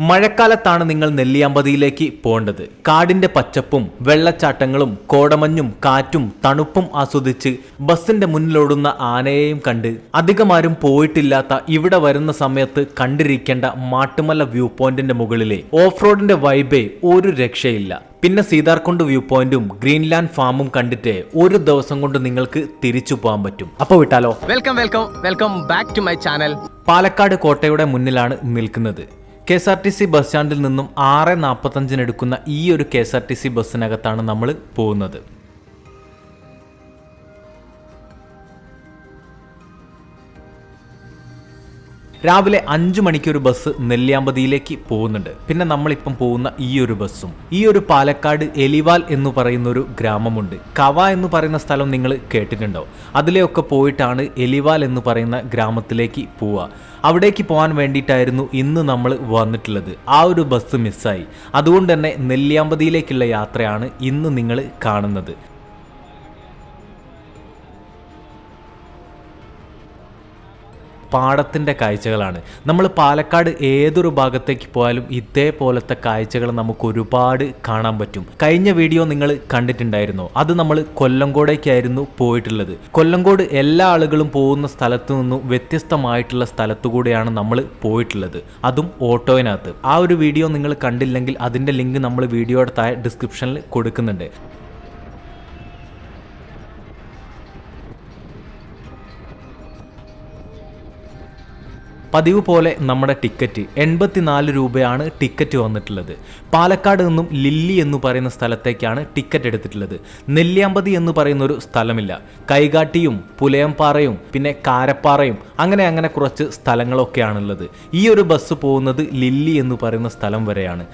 മഴക്കാലത്താണ് നിങ്ങൾ നെല്ലിയാമ്പതിയിലേക്ക് പോകേണ്ടത്. കാടിന്റെ പച്ചപ്പും വെള്ളച്ചാട്ടങ്ങളും കോടമഞ്ഞും കാറ്റും തണുപ്പും ആസ്വദിച്ച് ബസിന്റെ മുന്നിലോടുന്ന ആനയെയും കണ്ട് അധികമാരും പോയിട്ടില്ലാത്ത ഇവിടെ വരുന്ന സമയത്ത് കണ്ടിരിക്കേണ്ട മാട്ടുമല വ്യൂ പോയിന്റിന്റെ മുകളിലെ ഓഫ് റോഡിന്റെ വൈബേ ഒരു രക്ഷയില്ല. പിന്നെ സീതാർകുണ്ട് വ്യൂ പോയിന്റും ഗ്രീൻലാൻഡ് ഫാമും കണ്ടിട്ട് ഒരു ദിവസം കൊണ്ട് നിങ്ങൾക്ക് തിരിച്ചു പോകാൻ പറ്റും. അപ്പൊ വിട്ടാലോ? Welcome welcome welcome back to my channel. Palakkad കോട്ടയുടെ മുന്നിലാണ് നിൽക്കുന്നത്. K S R T C bus സ്റ്റാൻഡിൽ നിന്നും ആറ് നാൽപ്പത്തഞ്ചിന് എടുക്കുന്ന ഈ ഒരു K S R T C ബസ്സിനകത്താണ് നമ്മൾ പോകുന്നത്. രാവിലെ അഞ്ചു മണിക്ക് ഒരു ബസ് നെല്ലിയാമ്പതിയിലേക്ക് പോകുന്നുണ്ട്. പിന്നെ നമ്മളിപ്പം പോകുന്ന ഈ ഒരു ബസ്സും. ഈ ഒരു പാലക്കാട് എലിവാൽ എന്ന് പറയുന്ന ഒരു ഗ്രാമമുണ്ട്. കവ എന്ന് പറയുന്ന സ്ഥലം നിങ്ങൾ കേട്ടിട്ടുണ്ടോ? അതിലെയൊക്കെ പോയിട്ടാണ് എലിവാൽ എന്ന് പറയുന്ന ഗ്രാമത്തിലേക്ക് പോവുക. അവിടേക്ക് പോകാൻ വേണ്ടിയിട്ടായിരുന്നു ഇന്ന് നമ്മൾ വന്നിട്ടുള്ളത്. ആ ഒരു ബസ് മിസ്സായി. അതുകൊണ്ട് തന്നെ നെല്ലിയാമ്പതിയിലേക്കുള്ള യാത്രയാണ് ഇന്ന് നിങ്ങൾ കാണുന്നത്. പാടത്തിന്റെ കാഴ്ചകളാണ്. നമ്മൾ പാലക്കാട് ഏതൊരു ഭാഗത്തേക്ക് പോയാലും ഇതേപോലത്തെ കാഴ്ചകൾ നമുക്ക് ഒരുപാട് കാണാൻ പറ്റും. കഴിഞ്ഞ വീഡിയോ നിങ്ങൾ കണ്ടിട്ടുണ്ടായിരുന്നു. അത് നമ്മൾ കൊല്ലങ്കോടേക്കായിരുന്നു പോയിട്ടുള്ളത്. കൊല്ലങ്കോട് എല്ലാ ആളുകളും പോകുന്ന സ്ഥലത്തു നിന്നും വ്യത്യസ്തമായിട്ടുള്ള സ്ഥലത്തുകൂടെയാണ് നമ്മൾ പോയിട്ടുള്ളത്. അതും ഓട്ടോയിനകത്ത്. ആ ഒരു വീഡിയോ നിങ്ങൾ കണ്ടില്ലെങ്കിൽ അതിന്റെ ലിങ്ക് നമ്മൾ വീഡിയോയുടെ താഴെ ഡിസ്ക്രിപ്ഷനിൽ കൊടുക്കുന്നുണ്ട്. പതിവ് പോലെ നമ്മുടെ ടിക്കറ്റ് എൺപത്തിനാല് രൂപയാണ് ടിക്കറ്റ് വന്നിട്ടുള്ളത്. പാലക്കാട് നിന്നും ലില്ലി എന്ന് പറയുന്ന സ്ഥലത്തേക്കാണ് ടിക്കറ്റ് എടുത്തിട്ടുള്ളത്. നെല്ലിയാമ്പതി എന്ന് പറയുന്ന ഒരു സ്ഥലമില്ല. കൈകാട്ടിയും പുലയംപാറയും പിന്നെ കാരപ്പാറയും അങ്ങനെ അങ്ങനെ കുറച്ച് സ്ഥലങ്ങളൊക്കെയാണുള്ളത്. ഈ ഒരു ബസ് പോകുന്നത് ലില്ലി എന്ന് പറയുന്ന സ്ഥലം വരെയാണ്.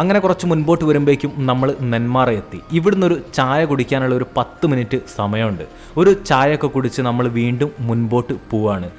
അങ്ങനെ കുറച്ച് മുൻപോട്ട് വരുമ്പോഴേക്കും നമ്മൾ നെന്മാറ എത്തി. ഇവിടുന്ന് ഒരു ചായ കുടിക്കാനുള്ള ഒരു പത്ത് മിനിറ്റ് സമയമുണ്ട്. ഒരു ചായയൊക്കെ കുടിച്ച് നമ്മൾ വീണ്ടും മുൻപോട്ട് പോവാണ്.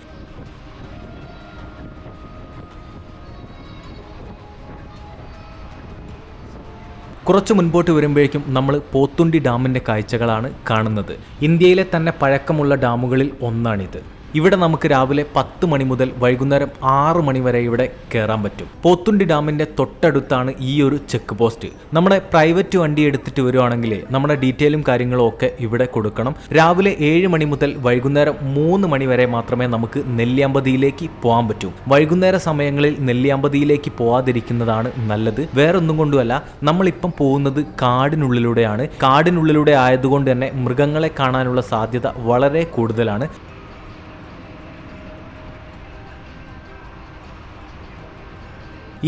കുറച്ച് മുൻപോട്ട് വരുമ്പോഴേക്കും നമ്മൾ പോത്തുണ്ടി ഡാമിന്റെ കാഴ്ചകളാണ് കാണുന്നത്. ഇന്ത്യയിലെ തന്നെ പഴക്കമുള്ള ഡാമുകളിൽ ഒന്നാണിത്. ഇവിടെ നമുക്ക് രാവിലെ പത്ത് മണി മുതൽ വൈകുന്നേരം ആറ് മണി വരെ ഇവിടെ കയറാൻ പറ്റും. പോത്തുണ്ടി ഡാമിന്റെ തൊട്ടടുത്താണ് ഈ ഒരു ചെക്ക് പോസ്റ്റ്. നമ്മുടെ പ്രൈവറ്റ് വണ്ടി എടുത്തിട്ട് വരുവാണെങ്കിൽ നമ്മുടെ ഡീറ്റെയിലും കാര്യങ്ങളും ഒക്കെ ഇവിടെ കൊടുക്കണം. രാവിലെ ഏഴ് മണി മുതൽ വൈകുന്നേരം മൂന്ന് മണി വരെ മാത്രമേ നമുക്ക് നെല്ലിയാമ്പതിയിലേക്ക് പോകാൻ പറ്റൂ. വൈകുന്നേര സമയങ്ങളിൽ നെല്ലിയാമ്പതിയിലേക്ക് പോവാതിരിക്കുന്നതാണ് നല്ലത്. വേറൊന്നും കൊണ്ടുമല്ല നമ്മളിപ്പം പോകുന്നത് കാടിനുള്ളിലൂടെയാണ്. കാടിനുള്ളിലൂടെ ആയതുകൊണ്ട് തന്നെ മൃഗങ്ങളെ കാണാനുള്ള സാധ്യത വളരെ കൂടുതലാണ്.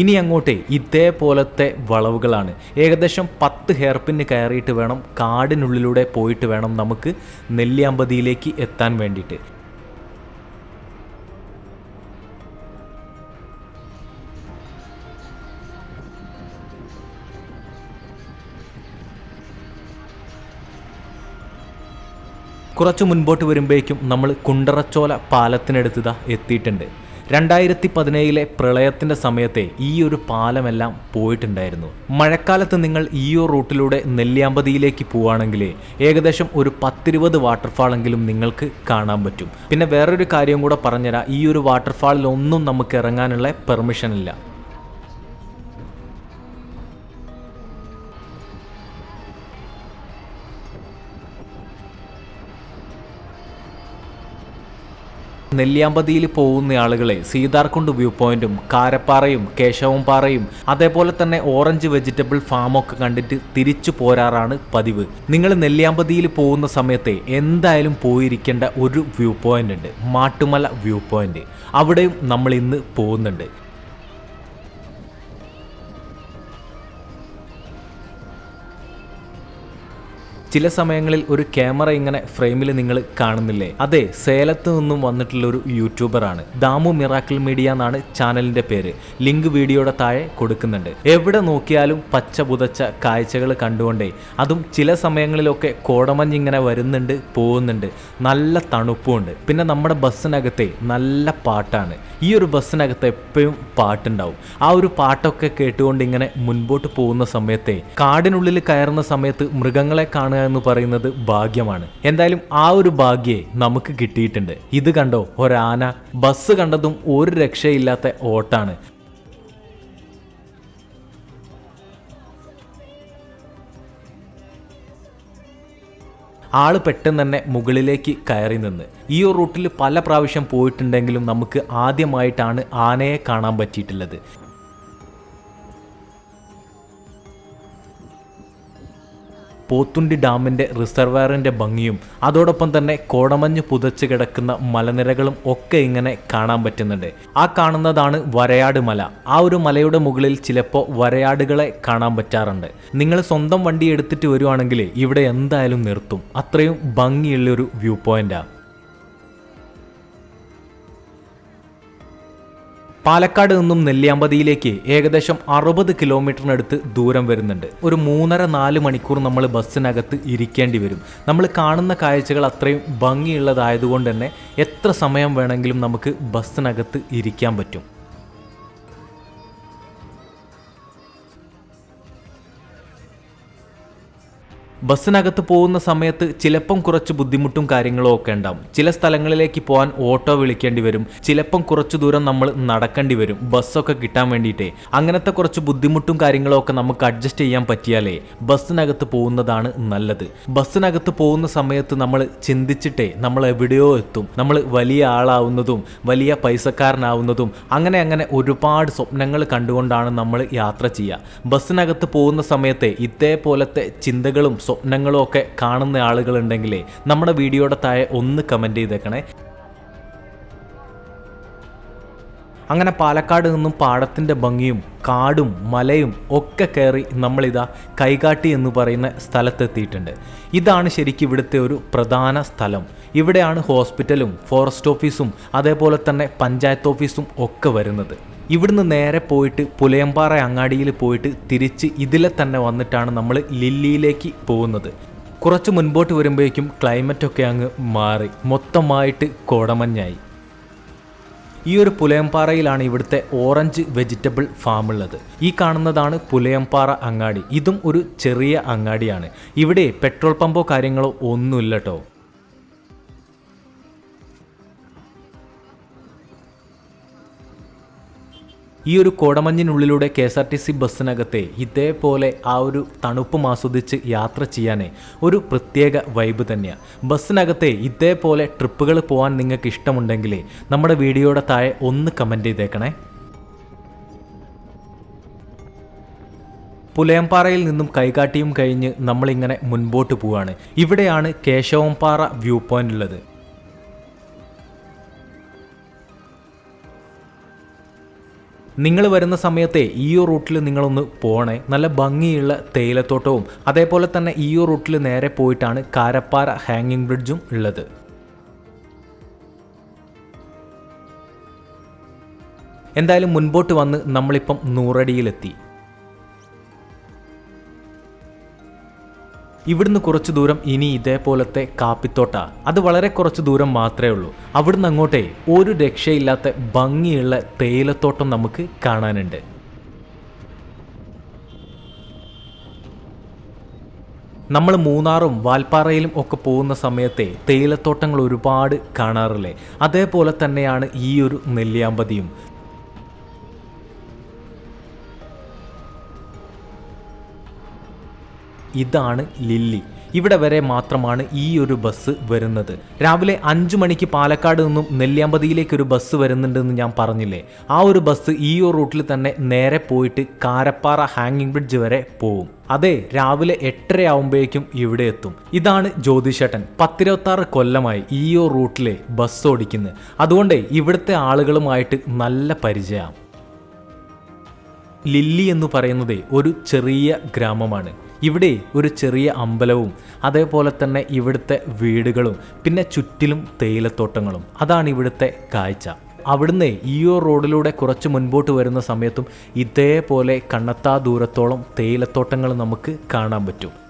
ഇനി അങ്ങോട്ടേ ഇതേപോലത്തെ വളവുകളാണ്. ഏകദേശം പത്ത് ഹെയർ പിന്ന് കയറിയിട്ട് വേണം കാടിനുള്ളിലൂടെ പോയിട്ട് വേണം നമുക്ക് നെല്ലിയാമ്പതിയിലേക്ക് എത്താൻ വേണ്ടിയിട്ട്. കുറച്ച് മുൻപോട്ട് വരുമ്പോഴേക്കും നമ്മൾ കുണ്ടറച്ചോല പാലത്തിനടുത്ത് എത്തിയിട്ടുണ്ട്. രണ്ടായിരത്തി പതിനേഴിലെ പ്രളയത്തിന്റെ സമയത്തെ ഈ ഒരു പാലമെല്ലാം പോയിട്ടുണ്ടായിരുന്നു. മഴക്കാലത്ത് നിങ്ങൾ ഈ ഒരു റൂട്ടിലൂടെ നെല്ലിയാമ്പതിയിലേക്ക് പോവുകയാണെങ്കിൽ ഏകദേശം ഒരു പത്തിരുപത് വാട്ടർഫാളെങ്കിലും നിങ്ങൾക്ക് കാണാൻ പറ്റും. പിന്നെ വേറൊരു കാര്യം കൂടെ പറഞ്ഞുതരാം. ഈ ഒരു വാട്ടർഫാളിലൊന്നും നമുക്ക് ഇറങ്ങാനുള്ള പെർമിഷൻ ഇല്ല നെല്ലിയാമ്പതിയിൽ പോകുന്ന ആളുകളെ സീതാർകുണ്ട് വ്യൂ പോയിന്റും കാരപ്പാറയും കേശവം പാറയും അതേപോലെ തന്നെ ഓറഞ്ച് വെജിറ്റബിൾ ഫാമൊക്കെ കണ്ടിട്ട് തിരിച്ചു പോരാറാണ് പതിവ്. നിങ്ങൾ നെല്ലിയാമ്പതിയിൽ പോകുന്ന സമയത്തെ എന്തായാലും പോയിരിക്കേണ്ട ഒരു വ്യൂ പോയിന്റ് ഉണ്ട്. Mattumala view point. അവിടെയും നമ്മൾ ഇന്ന് പോകുന്നുണ്ട്. ചില സമയങ്ങളിൽ ഒരു ക്യാമറ ഇങ്ങനെ ഫ്രെയിമിൽ നിങ്ങൾ കാണുന്നില്ലേ? അതെ സേലത്ത് നിന്നും വന്നിട്ടുള്ള ഒരു യൂട്യൂബറാണ്. ദാമു മിറാക്കിൾ മീഡിയ എന്നാണ് ചാനലിന്റെ പേര്. ലിങ്ക് വീഡിയോയുടെ താഴെ കൊടുക്കുന്നുണ്ട്. എവിടെ നോക്കിയാലും പച്ച പുതച്ച കാഴ്ചകൾ കണ്ടുകൊണ്ടേ അതും ചില സമയങ്ങളിലൊക്കെ കോടമഞ്ഞ് ഇങ്ങനെ വരുന്നുണ്ട് പോകുന്നുണ്ട്. നല്ല തണുപ്പുമുണ്ട്. പിന്നെ നമ്മുടെ ബസ്സിനകത്തെ നല്ല പാട്ടാണ്. ഈ ഒരു ബസ്സിനകത്ത് എപ്പോഴും പാട്ടുണ്ടാവും. ആ ഒരു പാട്ടൊക്കെ കേട്ടുകൊണ്ട് ഇങ്ങനെ മുൻപോട്ട് പോകുന്ന സമയത്തെ കാടിനുള്ളിൽ കയറുന്ന സമയത്ത് മൃഗങ്ങളെ കാണുക എന്ന് പറയുന്നത് ഭാഗ്യമാണ്. എന്തായാലും ആ ഒരു ഭാഗ്യേ നമുക്ക് കിട്ടിയിട്ടുണ്ട്. ഇത് കണ്ടോ? ഒരാന ബസ് കണ്ടതും ഒരു രക്ഷയില്ലാത്ത ഓട്ടാണ്. ആൾ പെട്ടെന്ന് തന്നെ മുകളിലേക്ക് കയറി നിന്ന്. ഈ ഒരു റൂട്ടിൽ പല പ്രാവശ്യം പോയിട്ടുണ്ടെങ്കിലും നമുക്ക് ആദ്യമായിട്ടാണ് ആനയെ കാണാൻ പറ്റിയിട്ടുള്ളത്. പോത്തുണ്ടി ഡാമിന്റെ റിസർവയറിന്റെ ഭംഗിയും അതോടൊപ്പം തന്നെ കോടമഞ്ഞ് പുതച്ച് കിടക്കുന്ന മലനിരകളും ഒക്കെ ഇങ്ങനെ കാണാൻ പറ്റുന്നുണ്ട്. ആ കാണുന്നതാണ് വരയാട് മല. ആ ഒരു മലയുടെ മുകളിൽ ചിലപ്പോൾ വരയാടുകളെ കാണാൻ പറ്റാറുണ്ട്. നിങ്ങൾ സ്വന്തം വണ്ടി എടുത്തിട്ട് വരുവാണെങ്കിൽ ഇവിടെ എന്തായാലും നിർത്തും. അത്രയും ഭംഗിയുള്ളൊരു വ്യൂ പോയിന്റാണ് പാലക്കാട് നിന്നും നെല്ലിയാമ്പതിയിലേക്ക് ഏകദേശം അറുപത് കിലോമീറ്ററിനടുത്ത് ദൂരം വരുന്നുണ്ട്. ഒരു മൂന്നര നാല് മണിക്കൂർ നമ്മൾ ബസ്സിനകത്ത് ഇരിക്കേണ്ടി വരും. നമ്മൾ കാണുന്ന കാഴ്ചകൾ അത്രയും ഭംഗിയുള്ളതായതുകൊണ്ട് തന്നെ എത്ര സമയം വേണമെങ്കിലും നമുക്ക് ബസ്സിനകത്ത് ഇരിക്കാൻ പറ്റും. ബസ്സിനകത്ത് പോകുന്ന സമയത്ത് ചിലപ്പം കുറച്ച് ബുദ്ധിമുട്ടും കാര്യങ്ങളും ഒക്കെ ഉണ്ടാവും. ചില സ്ഥലങ്ങളിലേക്ക് പോകാൻ ഓട്ടോ വിളിക്കേണ്ടി വരും. ചിലപ്പം കുറച്ച് ദൂരം നമ്മൾ നടക്കേണ്ടി വരും. ബസ്സൊക്കെ കിട്ടാൻ വേണ്ടിയിട്ടേ. അങ്ങനത്തെ കുറച്ച് ബുദ്ധിമുട്ടും കാര്യങ്ങളും ഒക്കെ നമുക്ക് അഡ്ജസ്റ്റ് ചെയ്യാൻ പറ്റിയാലേ ബസ്സിനകത്ത് പോകുന്നതാണ് നല്ലത്. ബസ്സിനകത്ത് പോകുന്ന സമയത്ത് നമ്മൾ ചിന്തിച്ചിട്ടേ നമ്മൾ എവിടെയോ എത്തും. നമ്മൾ വലിയ ആളാവുന്നതും വലിയ പൈസക്കാരനാവുന്നതും അങ്ങനെ അങ്ങനെ ഒരുപാട് സ്വപ്നങ്ങൾ കണ്ടുകൊണ്ടാണ് നമ്മൾ യാത്ര ചെയ്യുക. ബസ്സിനകത്ത് പോകുന്ന സമയത്തെ ഇതേപോലത്തെ ചിന്തകളും സ്വപ്നങ്ങളും ഒക്കെ കാണുന്ന ആളുകളുണ്ടെങ്കിലേ നമ്മുടെ വീഡിയോയുടെ താഴെ ഒന്ന് കമന്റ് ചെയ്തേക്കണേ. അങ്ങനെ പാലക്കാട് നിന്നും പാടത്തിന്റെ ഭംഗിയും കാടും മലയും ഒക്കെ കയറി നമ്മളിതാ കൈകാട്ടി എന്ന് പറയുന്ന സ്ഥലത്തെത്തിയിട്ടുണ്ട്. ഇതാണ് ശരിക്കും ഇവിടുത്തെ ഒരു പ്രധാന സ്ഥലം. ഇവിടെയാണ് ഹോസ്പിറ്റലും ഫോറസ്റ്റ് ഓഫീസും അതേപോലെ തന്നെ പഞ്ചായത്ത് ഓഫീസും ഒക്കെ വരുന്നത്. ഇവിടുന്ന് നേരെ പോയിട്ട് പുലയമ്പാറ അങ്ങാടിയിൽ പോയിട്ട് തിരിച്ച് ഇതിലെ തന്നെ വന്നിട്ടാണ് നമ്മൾ ലില്ലിയിലേക്ക് പോകുന്നത്. കുറച്ച് മുൻപോട്ട് വരുമ്പോഴേക്കും ക്ലൈമറ്റൊക്കെ അങ്ങ് മാറി മൊത്തമായിട്ട് കോടമഞ്ഞായി. ഈ ഒരു പുലയംപാറയിലാണ് ഇവിടുത്തെ ഓറഞ്ച് വെജിറ്റബിൾ ഫാം ഉള്ളത്. ഈ കാണുന്നതാണ് പുലയംപാറ അങ്ങാടി. ഇതും ഒരു ചെറിയ അങ്ങാടിയാണ്. ഇവിടെ പെട്രോൾ പമ്പോ കാര്യങ്ങളോ ഒന്നുമില്ല കേട്ടോ ഈ ഒരു കോടമഞ്ഞിനുള്ളിലൂടെ K S R T C ബസ്സിനകത്തെ ഇതേപോലെ ആ ഒരു തണുപ്പും ആസ്വദിച്ച് യാത്ര ചെയ്യാനേ ഒരു പ്രത്യേക വൈബ് തന്നെയാണ് ബസ്സിനകത്തെ ഇതേപോലെ ട്രിപ്പുകൾ പോകാൻ നിങ്ങൾക്ക് ഇഷ്ടമുണ്ടെങ്കിൽ നമ്മുടെ വീഡിയോയുടെ താഴെ ഒന്ന് കമന്റ് ചെയ്തേക്കണേ. പുലയംപാറയിൽ നിന്നും കൈകാട്ടിയും കഴിഞ്ഞ് നമ്മളിങ്ങനെ മുൻപോട്ട് പോവാണ്. ഇവിടെയാണ് കേശവംപാറ വ്യൂ പോയിന്റ് ഉള്ളത്. നിങ്ങൾ വരുന്ന സമയത്തെ ഈ റൂട്ടിൽ നിങ്ങളൊന്ന് പോണേ. നല്ല ഭംഗിയുള്ള തേയിലത്തോട്ടവും അതേപോലെ തന്നെ ഈ റൂട്ടിൽ നേരെ പോയിട്ടാണ് കാരപ്പാറ ഹാങ്ങിങ് ബ്രിഡ്ജും ഉള്ളത്. എന്തായാലും മുൻപോട്ട് വന്ന് നമ്മളിപ്പം നൂറടിയിലെത്തി. ഇവിടുന്ന് കുറച്ച് ദൂരം ഇനി ഇതേപോലത്തെ കാപ്പിത്തോട്ട. അത് വളരെ കുറച്ച് ദൂരം മാത്രമേ ഉള്ളൂ. അവിടുന്ന് അങ്ങോട്ടേ ഒരു രക്ഷയില്ലാത്ത ഭംഗിയുള്ള തേയിലത്തോട്ടം നമുക്ക് കാണാനുണ്ട്. നമ്മൾ മൂന്നാറും വാൽപ്പാറയിലും ഒക്കെ പോകുന്ന സമയത്തെ തേയിലത്തോട്ടങ്ങൾ ഒരുപാട് കാണാറില്ലേ? അതേപോലെ തന്നെയാണ് ഈ ഒരു നെല്ലിയാമ്പതിയും. ഇതാണ് ലില്ലി. ഇവിടെ വരെ മാത്രമാണ് ഈ ഒരു ബസ് വരുന്നത്. രാവിലെ അഞ്ചു മണിക്ക് പാലക്കാട് നിന്നും നെല്ലിയാമ്പതിയിലേക്ക് ഒരു ബസ് വരുന്നുണ്ടെന്ന് ഞാൻ പറഞ്ഞില്ലേ? ആ ഒരു ബസ് ഈ ഒരു റൂട്ടിൽ തന്നെ നേരെ പോയിട്ട് കാരപ്പാറ ഹാങ്ങിങ് ബ്രിഡ്ജ് വരെ പോവും. അതെ രാവിലെ എട്ടര ആവുമ്പോഴേക്കും ഇവിടെ എത്തും. ഇതാണ് ജ്യോതിഷേട്ടൻ പത്തിരുപത്താറ് കൊല്ലമായി ഈ ഒരു റൂട്ടിലെ ബസ് ഓടിക്കുന്നത് അതുകൊണ്ട് ഇവിടുത്തെ ആളുകളുമായിട്ട് നല്ല പരിചയമാണ് ലില്ലി എന്ന് പറയുന്നത് ഒരു ചെറിയ ഗ്രാമമാണ്. ഇവിടെ ഒരു ചെറിയ അമ്പലവും അതേപോലെ തന്നെ ഇവിടുത്തെ വീടുകളും പിന്നെ ചുറ്റിലും തേയിലത്തോട്ടങ്ങളും. അതാണ് ഇവിടുത്തെ കാഴ്ച. അവിടുന്ന് ഈ ഒരു റോഡിലൂടെ കുറച്ച് മുൻപോട്ട് വരുന്ന സമയത്തും ഇതേപോലെ കണ്ണത്താ ദൂരത്തോളം തേയിലത്തോട്ടങ്ങൾ നമുക്ക് കാണാൻ പറ്റും.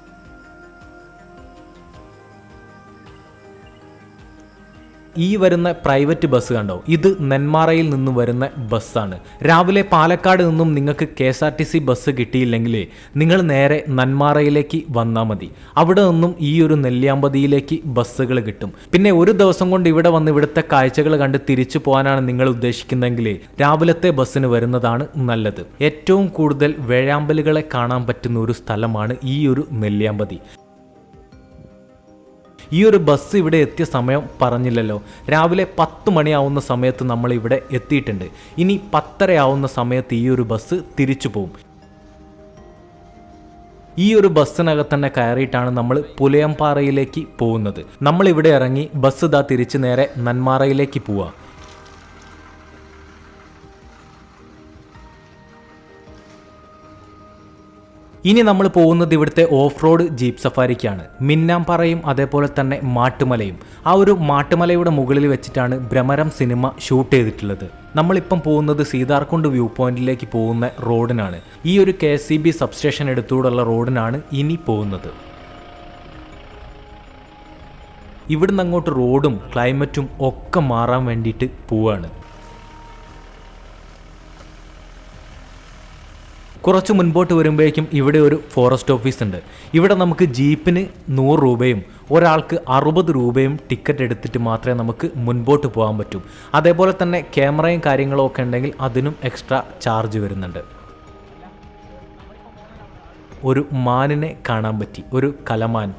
ഈ വരുന്ന പ്രൈവറ്റ് ബസ് കണ്ടോ? ഇത് നെന്മാറയിൽ നിന്നും വരുന്ന ബസ്സാണ്. രാവിലെ പാലക്കാട് നിന്നും നിങ്ങൾക്ക് K S R T C bus കിട്ടിയില്ലെങ്കിൽ നിങ്ങൾ നേരെ നന്മാറയിലേക്ക് വന്നാൽ മതി. അവിടെ നിന്നും ഈ ഒരു നെല്ലിയാമ്പതിയിലേക്ക് ബസ്സുകൾ കിട്ടും. പിന്നെ ഒരു ദിവസം കൊണ്ട് ഇവിടെ വന്ന് ഇവിടുത്തെ കാഴ്ചകൾ കണ്ട് തിരിച്ചു പോകാനാണ് നിങ്ങൾ ഉദ്ദേശിക്കുന്നതെങ്കിൽ രാവിലത്തെ ബസ്സിന് വരുന്നതാണ് നല്ലത്. ഏറ്റവും കൂടുതൽ വേഴാമ്പലുകളെ കാണാൻ പറ്റുന്ന ഒരു സ്ഥലമാണ് ഈ ഒരു നെല്ലിയാമ്പതി. ഈ ഒരു ബസ് ഇവിടെ എത്തിയ സമയം പറഞ്ഞില്ലല്ലോ. രാവിലെ പത്ത് മണിയാവുന്ന സമയത്ത് നമ്മൾ ഇവിടെ എത്തിയിട്ടുണ്ട്. ഇനി പത്തരയാവുന്ന സമയത്ത് ഈ ഒരു ബസ് തിരിച്ചു പോകും ഈ ഒരു ബസ്സിനകത്ത് തന്നെ കയറിയിട്ടാണ് നമ്മൾ പുലയംപാറയിലേക്ക് പോകുന്നത്. നമ്മൾ ഇവിടെ ഇറങ്ങി ബസ് ഇതാ തിരിച്ച് നേരെ നന്മാറയിലേക്ക് പോവുക ഇനി നമ്മൾ പോകുന്നത് ഇവിടുത്തെ ഓഫ് റോഡ് ജീപ്പ് സഫാരിക്കാണ്. മിന്നാംപാറയും അതേപോലെ തന്നെ മാട്ടുമലയും. ആ ഒരു മാട്ടുമലയുടെ മുകളിൽ വെച്ചിട്ടാണ് ഭ്രമരം സിനിമ ഷൂട്ട് ചെയ്തിട്ടുള്ളത്. നമ്മളിപ്പം പോകുന്നത് സീതാർകുണ്ട് വ്യൂ പോയിന്റിലേക്ക് പോകുന്ന റോഡിനാണ്. ഈ ഒരു K S C B substation എടുത്തുകൂടുള്ള റോഡിനാണ് ഇനി പോകുന്നത്. ഇവിടുന്ന് അങ്ങോട്ട് റോഡും ക്ലൈമറ്റും ഒക്കെ മാറാൻ വേണ്ടിയിട്ട് പോവാണ്. കുറച്ച് മുൻപോട്ട് വരുമ്പോഴേക്കും ഇവിടെ ഒരു ഫോറസ്റ്റ് ഓഫീസ് ഉണ്ട്. ഇവിടെ നമുക്ക് ജീപ്പിന് നൂറ് രൂപയും ഒരാൾക്ക് അറുപത് രൂപയും ടിക്കറ്റ് എടുത്തിട്ട് മാത്രമേ നമുക്ക് മുൻപോട്ട് പോകാൻ പറ്റൂ. അതേപോലെ തന്നെ ക്യാമറയും കാര്യങ്ങളും ഒക്കെ ഉണ്ടെങ്കിൽ അതിനും എക്സ്ട്രാ ചാർജ് വരുന്നുണ്ട്. ഒരു മാനിനെ കാണാൻ പറ്റി. ഒരു കലമാൻ.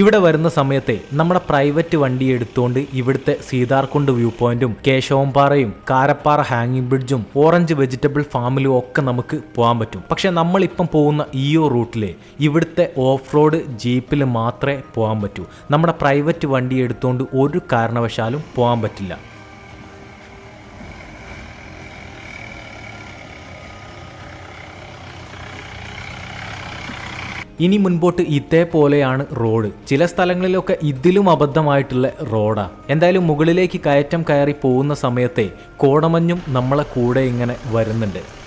ഇവിടെ വരുന്ന സമയത്തെ നമ്മുടെ പ്രൈവറ്റ് വണ്ടി എടുത്തുകൊണ്ട് ഇവിടുത്തെ സീതാർകുണ്ട് വ്യൂ പോയിന്റും കേശവംപാറയും കാരപ്പാറ ഹാങ്ങിങ് ബ്രിഡ്ജും ഓറഞ്ച് വെജിറ്റബിൾ ഫാമിലും ഒക്കെ നമുക്ക് പോകാൻ പറ്റും. പക്ഷെ നമ്മളിപ്പം പോകുന്ന ഈ ഒരു റൂട്ടിലെ ഇവിടുത്തെ ഓഫ് റോഡ് ജീപ്പിൽ മാത്രമേ പോകാൻ പറ്റൂ. നമ്മുടെ പ്രൈവറ്റ് വണ്ടി എടുത്തുകൊണ്ട് ഒരു കാരണവശാലും പോകാൻ പറ്റില്ല. ഇനി മുൻപോട്ട് ഇതേപോലെയാണ് റോഡ്. ചില സ്ഥലങ്ങളിലൊക്കെ ഇതിലും അബദ്ധമായിട്ടുള്ള റോഡാ. എന്തായാലും മുകളിലേക്ക് കയറ്റം കയറി പോകുന്ന സമയത്തെ കോടമഞ്ഞും നമ്മളെ കൂടെ ഇങ്ങനെ വരുന്നുണ്ട്.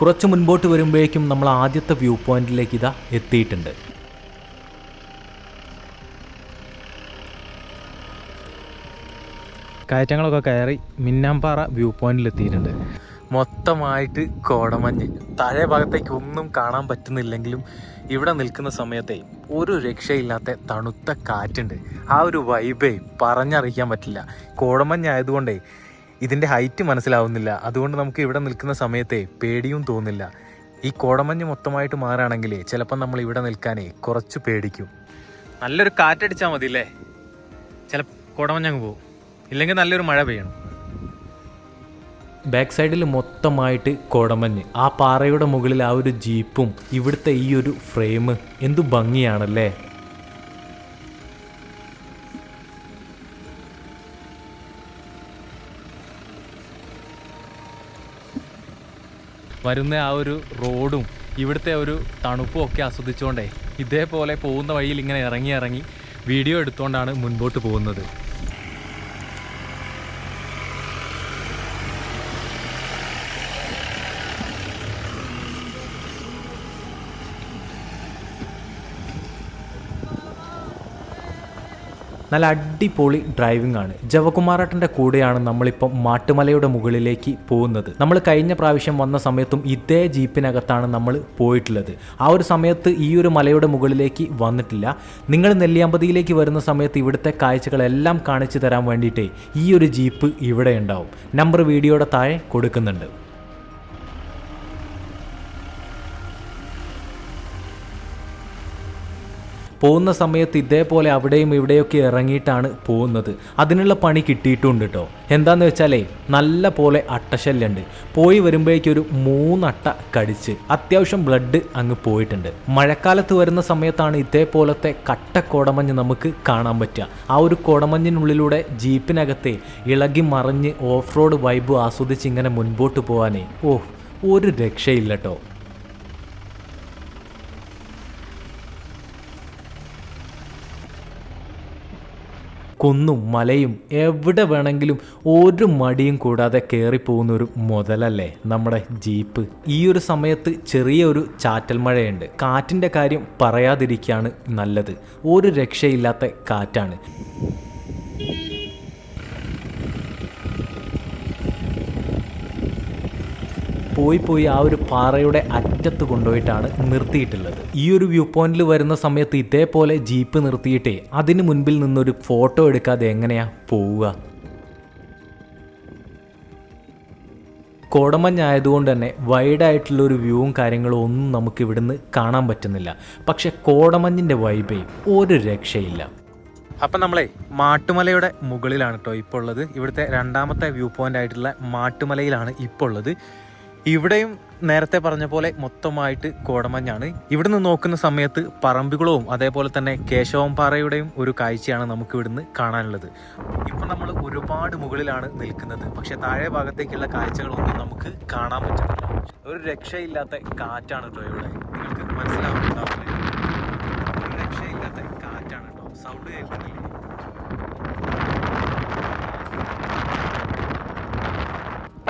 കുറച്ച് മുൻപോട്ട് വരുമ്പോഴേക്കും നമ്മൾ ആദ്യത്തെ വ്യൂ പോയിന്റിലേക്ക് ഇതാ എത്തിയിട്ടുണ്ട്. കയറ്റങ്ങളൊക്കെ കയറി മിന്നാമ്പാറ വ്യൂ പോയിന്റിൽ എത്തിയിട്ടുണ്ട്. മൊത്തമായിട്ട് കോടമഞ്ഞ്. താഴെ ഭാഗത്തേക്ക് ഒന്നും കാണാൻ പറ്റുന്നില്ലെങ്കിലും ഇവിടെ നിൽക്കുന്ന സമയത്തെ ഒരു രക്ഷയില്ലാത്ത തണുത്ത കാറ്റുണ്ട്. ആ ഒരു വൈബേ പറഞ്ഞറിയിക്കാൻ പറ്റില്ല. കോടമഞ്ഞായതുകൊണ്ടേ ഇതിന്റെ ഹൈറ്റ് മനസ്സിലാവുന്നില്ല. അതുകൊണ്ട് നമുക്ക് ഇവിടെ നിൽക്കുന്ന സമയത്തെ പേടിയും തോന്നില്ല. ഈ കോടമഞ്ഞ് മൊത്തമായിട്ട് മാറുകയാണെങ്കിൽ ചിലപ്പോൾ നമ്മൾ ഇവിടെ നിൽക്കാനേ കുറച്ച് പേടിക്കും. നല്ലൊരു കാറ്റടിച്ചാൽ മതി അല്ലേ ചില കോടമഞ്ഞങ്ങ് പോകും. ഇല്ലെങ്കിൽ നല്ലൊരു മഴ പെയ്യണം. ബാക്ക് സൈഡിൽ മൊത്തമായിട്ട് കോടമഞ്ഞ്. ആ പാറയുടെ മുകളിൽ ആ ഒരു ജീപ്പും ഇവിടുത്തെ ഈ ഒരു ഫ്രെയിം എന്തു ഭംഗിയാണല്ലേ? വരുന്ന ആ ഒരു റോഡും ഇവിടുത്തെ ഒരു തണുപ്പും ഒക്കെ ആസ്വദിച്ചുകൊണ്ടേ ഇതേപോലെ പോകുന്ന വഴിയിൽ ഇങ്ങനെ ഇറങ്ങി ഇറങ്ങി വീഡിയോ എടുത്തുകൊണ്ടാണ് മുൻപോട്ട് പോകുന്നത്. നല്ല അടിപൊളി ഡ്രൈവിംഗ് ആണ്. ജവകുമാറാട്ടന്റെ കൂടെയാണ് നമ്മളിപ്പോൾ മാട്ടുമലയുടെ മുകളിലേക്ക് പോകുന്നത്. നമ്മൾ കഴിഞ്ഞ പ്രാവശ്യം വന്ന സമയത്തും ഇതേ ജീപ്പിനകത്താണ് നമ്മൾ പോയിട്ടുള്ളത്. ആ ഒരു സമയത്ത് ഈ ഒരു മലയുടെ മുകളിലേക്ക് വന്നിട്ടില്ല. നിങ്ങൾ നെല്ലിയാമ്പതിയിലേക്ക് വരുന്ന സമയത്ത് ഇവിടുത്തെ കാഴ്ചകളെല്ലാം കാണിച്ചു തരാൻ വേണ്ടിയിട്ടേ ഈ ഒരു ജീപ്പ് ഇവിടെ ഉണ്ടാവും. നമ്പർ വീഡിയോയുടെ താഴെ കൊടുക്കുന്നുണ്ട്. പോകുന്ന സമയത്ത് ഇതേപോലെ അവിടെയും ഇവിടെയൊക്കെ ഇറങ്ങിയിട്ടാണ് പോകുന്നത്. അതിനുള്ള പണി കിട്ടിയിട്ടുണ്ട് കേട്ടോ എന്താന്ന് വെച്ചാലേ നല്ല പോലെ അട്ടശല്യുണ്ട്. പോയി വരുമ്പോഴേക്കൊരു മൂന്നട്ട കടിച്ച്. അത്യാവശ്യം ബ്ലഡ് അങ്ങ് പോയിട്ടുണ്ട്. മഴക്കാലത്ത് വരുന്ന സമയത്താണ് ഇതേപോലത്തെ കട്ട കോടമഞ്ഞ് നമുക്ക് കാണാൻ പറ്റുക. ആ ഒരു കോടമഞ്ഞിനുള്ളിലൂടെ ജീപ്പിനകത്തെ ഇളകി മറിഞ്ഞ് ഓഫ് റോഡ് വൈബ് ആസ്വദിച്ച് ഇങ്ങനെ മുൻപോട്ട് പോകാനേ ഓ ഒരു രക്ഷയില്ല കേട്ടോ കുന്നും മലയും എവിടെ വേണമെങ്കിലും ഒരു മടിയും കൂടാതെ കയറിപ്പോകുന്ന ഒരു മുതലല്ലേ നമ്മുടെ ജീപ്പ്. ഈ ഒരു സമയത്ത് ചെറിയൊരു ചാറ്റൽ മഴയുണ്ട്. കാറ്റിന്റെ കാര്യം പറയാതിരിക്കുകയാണ് നല്ലത്. ഒരു രക്ഷയില്ലാത്ത കാറ്റാണ്. പോയി പോയി ആ ഒരു പാറയുടെ അറ്റത്ത് കൊണ്ടുപോയിട്ടാണ് നിർത്തിയിട്ടുള്ളത്. ഈ ഒരു വ്യൂ പോയിന്റിൽ വരുന്ന സമയത്ത് ഇതേപോലെ ജീപ്പ് നിർത്തിയിട്ടേ അതിന് മുൻപിൽ നിന്നൊരു ഫോട്ടോ എടുക്കാതെ എങ്ങനെയാ പോവുക? കോടമഞ്ഞായതുകൊണ്ട് തന്നെ വൈഡായിട്ടുള്ള ഒരു വ്യൂവും കാര്യങ്ങളും ഒന്നും നമുക്ക് ഇവിടുന്ന് കാണാൻ പറ്റുന്നില്ല. പക്ഷെ കോടമഞ്ഞിന്റെ വൈബേ ഒരു രക്ഷയില്ല. അപ്പം നമ്മളെ മാട്ടുമലയുടെ മുകളിലാണ് കേട്ടോ ഇപ്പോൾ ഉള്ളത് ഇവിടുത്തെ രണ്ടാമത്തെ വ്യൂ പോയിന്റ് ആയിട്ടുള്ള മാട്ടുമലയിലാണ് ഇപ്പോൾ ഉള്ളത് ഇവിടെയും നേരത്തെ പറഞ്ഞ പോലെ മൊത്തമായിട്ട് കോടമഞ്ഞാണ്. ഇവിടുന്ന് നോക്കുന്ന സമയത്ത് പറമ്പിക്കുളവും അതേപോലെ തന്നെ കേശവം പാറയുടെയും ഒരു കാഴ്ചയാണ് നമുക്ക് ഇവിടുന്ന് കാണാനുള്ളത്. ഇപ്പൊ നമ്മൾ ഒരുപാട് മുകളിലാണ് നിൽക്കുന്നത്. പക്ഷെ താഴെ ഭാഗത്തേക്കുള്ള കാഴ്ചകളൊന്നും നമുക്ക് കാണാൻ പറ്റുന്നില്ല. ഒരു രക്ഷയില്ലാത്ത കാറ്റാണ് കേട്ടോ ഇവിടെ. നിങ്ങൾക്ക് മനസ്സിലാവുന്നുണ്ടാവില്ലേ? ഒരു രക്ഷയില്ലാത്ത കാറ്റാണ് കേട്ടോ സൗണ്ട് കേൾക്കുന്നില്ലേ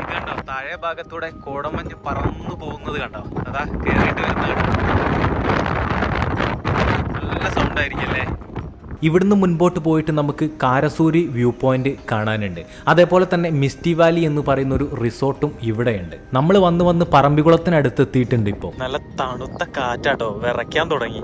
ഇത് കണ്ടോ താഴെ ഭാഗത്തൂടെ കോടമഞ്ഞ് പറന്നു പോകുന്നത് കണ്ടോ? അതാ കയറിയിട്ട് വരുന്നത് നല്ല സൗണ്ട് ആയിരിക്കല്ലേ ഇവിടുന്ന് മുൻപോട്ട് പോയിട്ട് നമുക്ക് കാരസൂരി വ്യൂ പോയിന്റ് കാണാനുണ്ട്. അതേപോലെ തന്നെ മിസ്റ്റി വാലി എന്ന് പറയുന്ന ഒരു റിസോർട്ടും ഇവിടെയുണ്ട്. നമ്മൾ വന്ന് വന്ന് പറമ്പിക്കുളത്തിനടുത്ത് എത്തിയിട്ടുണ്ട് ഇപ്പോൾ നല്ല തണുത്ത കാറ്റാട്ടോ വിറയ്ക്കാൻ തുടങ്ങി.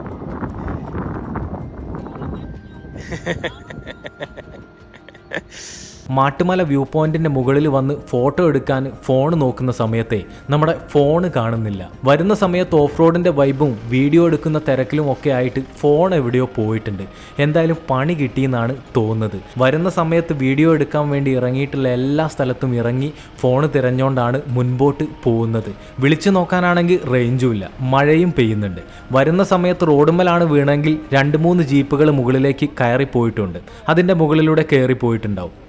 മാട്ടുമല വ്യൂ പോയിന്റിന്റെ മുകളിൽ വന്ന് ഫോട്ടോ എടുക്കാൻ ഫോൺ നോക്കുന്ന സമയത്തെ നമ്മുടെ ഫോൺ കാണുന്നില്ല. വരുന്ന സമയത്ത് ഓഫ് റോഡിന്റെ വൈബും വീഡിയോ എടുക്കുന്ന തിരക്കിലും ഒക്കെ ആയിട്ട് ഫോൺ എവിടെയോ പോയിട്ടുണ്ട്. എന്തായാലും പണി കിട്ടിയെന്നാണ് തോന്നുന്നത്. വരുന്ന സമയത്ത് വീഡിയോ എടുക്കാൻ വേണ്ടി ഇറങ്ങിയിട്ടുള്ള എല്ലാ സ്ഥലത്തും ഇറങ്ങി ഫോൺ തിരഞ്ഞുകൊണ്ടാണ് മുൻപോട്ട് പോകുന്നത്. വിളിച്ചു നോക്കാനാണെങ്കിൽ റേഞ്ചും ഇല്ല. മഴയും പെയ്യുന്നുണ്ട്. വരുന്ന സമയത്ത് റോഡുമ്മലാണ് വീണെങ്കിൽ രണ്ട് മൂന്ന് ജീപ്പുകൾ മുകളിലേക്ക് കയറി പോയിട്ടുണ്ട് അതിന്റെ മുകളിലൂടെ കയറി പോയിട്ടുണ്ടാവും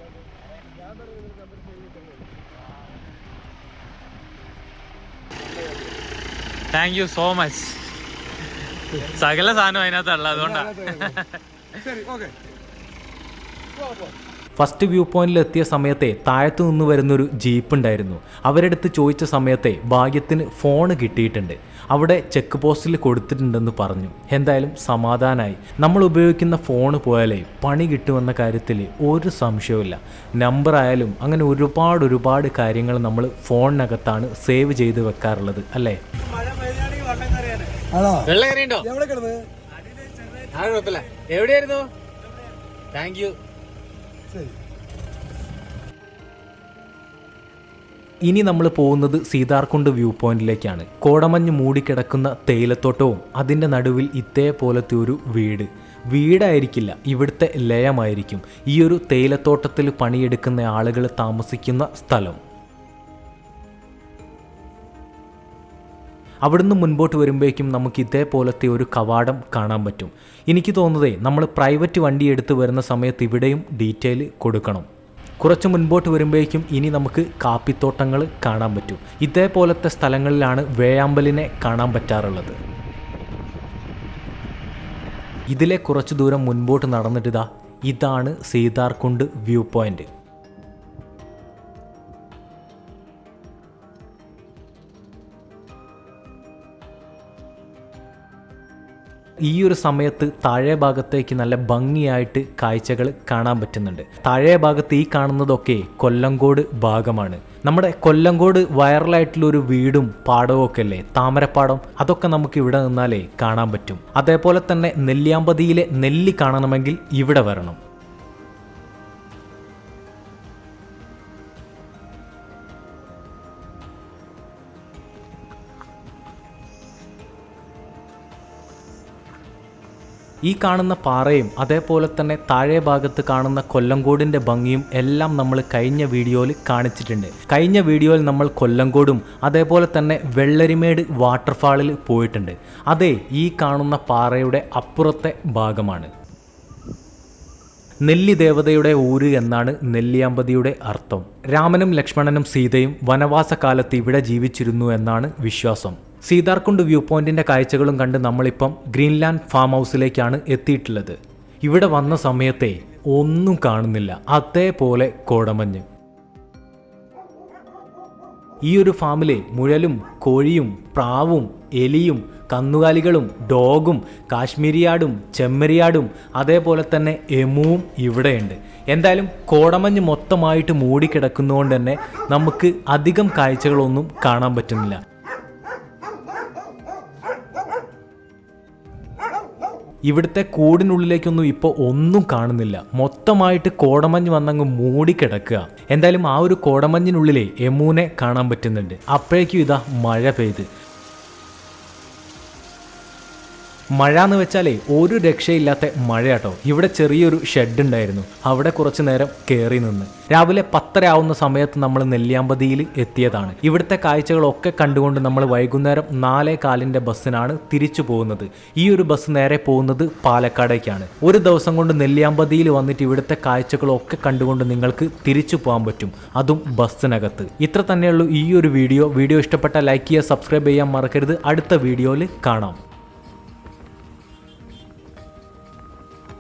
താങ്ക് യു സോ മച്ച് സകല സാധനം അതിനകത്തുള്ള അതുകൊണ്ടാണ് ഫസ്റ്റ് വ്യൂ പോയിന്റിൽ എത്തിയ സമയത്തെ താഴത്തു നിന്ന് വരുന്നൊരു ജീപ്പ് ഉണ്ടായിരുന്നു. അവരെടുത്ത് ചോദിച്ച സമയത്തെ ഭാഗ്യത്തിന് ഫോൺ കിട്ടിയിട്ടുണ്ട്. അവിടെ ചെക്ക് പോസ്റ്റിൽ കൊടുത്തിട്ടുണ്ടെന്ന് പറഞ്ഞു. എന്തായാലും സമാധാനമായി നമ്മൾ ഉപയോഗിക്കുന്ന ഫോൺ പോയാലേ പണി കിട്ടുമെന്ന കാര്യത്തിൽ ഒരു സംശയവുമില്ല. നമ്പർ ആയാലും അങ്ങനെ ഒരുപാട് ഒരുപാട് കാര്യങ്ങൾ നമ്മൾ ഫോണിനകത്താണ് സേവ് ചെയ്ത് വെക്കാറുള്ളത്. അല്ലേ? വെള്ളം കയറിയുണ്ടോ എവിടെയായിരുന്നു? താങ്ക് യു ശരി. ഇനി നമ്മൾ പോകുന്നത് സീതാർകുണ്ട് വ്യൂ പോയിന്റിലേക്കാണ്. കോടമഞ്ഞ് മൂടിക്കിടക്കുന്ന തേയിലത്തോട്ടവും അതിന്റെ നടുവിൽ ഇതേപോലത്തെ ഒരു വീട്. വീടായിരിക്കില്ല ഇവിടുത്തെ ലയമായിരിക്കും. ഈ ഒരു തേയിലത്തോട്ടത്തിൽ പണിയെടുക്കുന്ന ആളുകൾ താമസിക്കുന്ന സ്ഥലം. അവിടുന്ന് മുൻപോട്ട് വരുമ്പോഴേക്കും നമുക്ക് ഇതേപോലത്തെ ഒരു കവാടം കാണാൻ പറ്റും. എനിക്ക് തോന്നുന്നതേ നമ്മൾ പ്രൈവറ്റ് വണ്ടി എടുത്ത് വരുന്ന സമയത്ത് ഇവിടെയും ഡീറ്റെയിൽ കൊടുക്കണം. കുറച്ച് മുൻപോട്ട് വരുമ്പോഴേക്കും ഇനി നമുക്ക് കാപ്പിത്തോട്ടങ്ങൾ കാണാൻ പറ്റും. ഇതേപോലത്തെ സ്ഥലങ്ങളിലാണ് വേയാമ്പലിനെ കാണാൻ പറ്റാറുള്ളത്. ഇതിലെ കുറച്ച് ദൂരം മുൻപോട്ട് നടന്നിട്ടിതാ ഇതാണ് സീതാർകുണ്ട് വ്യൂ പോയിന്റ്. ഈ ഒരു സമയത്ത് താഴെ ഭാഗത്തേക്ക് നല്ല ഭംഗിയായിട്ട് കാഴ്ചകൾ കാണാൻ പറ്റുന്നുണ്ട്. താഴെ ഭാഗത്ത് ഈ കാണുന്നതൊക്കെ കൊല്ലങ്കോട് ഭാഗമാണ്. നമ്മുടെ കൊല്ലങ്കോട് വൈറലായിട്ടുള്ള ഒരു വീടും പാടവും ഒക്കെ അല്ലേ താമരപ്പാടം അതൊക്കെ നമുക്ക് ഇവിടെ നിന്നാലേ കാണാൻ പറ്റും. അതേപോലെ തന്നെ നെല്ലിയാമ്പതിയിലെ നെല്ലി കാണണമെങ്കിൽ ഇവിടെ വരണം. ഈ കാണുന്ന പാറയും അതേപോലെ തന്നെ താഴെ ഭാഗത്ത് കാണുന്ന കൊല്ലങ്കോടിന്റെ ഭംഗിയും എല്ലാം നമ്മൾ കഴിഞ്ഞ വീഡിയോയിൽ കാണിച്ചിട്ടുണ്ട്. കഴിഞ്ഞ വീഡിയോയിൽ നമ്മൾ കൊല്ലങ്കോടും അതേപോലെ തന്നെ വെള്ളരിമേട് വാട്ടർഫാളിൽ പോയിട്ടുണ്ട്. അതെ ഈ കാണുന്ന പാറയുടെ അപ്പുറത്തെ ഭാഗമാണ്. നെല്ലി ദേവതയുടെ ഊര് എന്നാണ് നെല്ലിയാമ്പതിയുടെ അർത്ഥം. രാമനും ലക്ഷ്മണനും സീതയും വനവാസ കാലത്ത് ഇവിടെ ജീവിച്ചിരുന്നു എന്നാണ് വിശ്വാസം. സീതാർകുണ്ട് വ്യൂ പോയിന്റിന്റെ കാഴ്ചകളും കണ്ട് നമ്മളിപ്പം ഗ്രീൻലാൻഡ് ഫാം ഹൗസിലേക്കാണ് എത്തിയിട്ടുള്ളത്. ഇവിടെ വന്ന സമയത്തെ ഒന്നും കാണുന്നില്ല. അതേപോലെ കോടമഞ്ഞ്. ഈ ഒരു ഫാമിലെ മുഴലും കോഴിയും പ്രാവും എലിയും കന്നുകാലികളും ഡോഗും കാശ്മീരിയാടും ചെമ്മരിയാടും അതേപോലെ തന്നെ എമുവും ഇവിടെയുണ്ട്. എന്തായാലും കോടമഞ്ഞ് മൊത്തമായിട്ട് മൂടിക്കിടക്കുന്നതുകൊണ്ട് തന്നെ നമുക്ക് അധികം കാഴ്ചകളൊന്നും കാണാൻ പറ്റുന്നില്ല. ഇവിടുത്തെ കൂടിനുള്ളിലേക്കൊന്നും ഇപ്പോൾ ഒന്നും കാണുന്നില്ല. മൊത്തമായിട്ട് കോടമഞ്ഞ് വന്നങ്ങ് മൂടിക്കിടക്കുക. എന്തായാലും ആ ഒരു കോടമഞ്ഞിനുള്ളിലെ യമൂനെ കാണാൻ പറ്റുന്നുണ്ട്. അപ്പോഴേക്കും ഇതാ മഴ പെയ്ത്. മഴ എന്ന് വെച്ചാലേ ഒരു രക്ഷയില്ലാത്ത മഴയാട്ടോ. ഇവിടെ ചെറിയൊരു ഷെഡ് ഉണ്ടായിരുന്നു അവിടെ കുറച്ചു നേരം കയറി നിന്ന്. രാവിലെ പത്തര ആവുന്ന സമയത്ത് നമ്മൾ നെല്ലിയാമ്പതിയിൽ എത്തിയതാണ്. ഇവിടുത്തെ കാഴ്ചകളൊക്കെ കണ്ടുകൊണ്ട് നമ്മൾ വൈകുന്നേരം നാലേ കാലിന്റെ ബസ്സിനാണ് തിരിച്ചു പോകുന്നത്. ഈ ഒരു ബസ് നേരെ പോകുന്നത് പാലക്കാടേക്കാണ്. ഒരു ദിവസം കൊണ്ട് നെല്ലിയാമ്പതിയിൽ വന്നിട്ട് ഇവിടുത്തെ കാഴ്ചകളൊക്കെ കണ്ടുകൊണ്ട് നിങ്ങൾക്ക് തിരിച്ചു പോകാൻ പറ്റും. അതും ബസ്സിനകത്ത്. ഇത്ര തന്നെയുള്ളൂ ഈ ഒരു വീഡിയോ. വീഡിയോ ഇഷ്ടപ്പെട്ട ലൈക്ക് ചെയ്യുക സബ്സ്ക്രൈബ് ചെയ്യാൻ മറക്കരുത്. അടുത്ത വീഡിയോയിൽ കാണാം.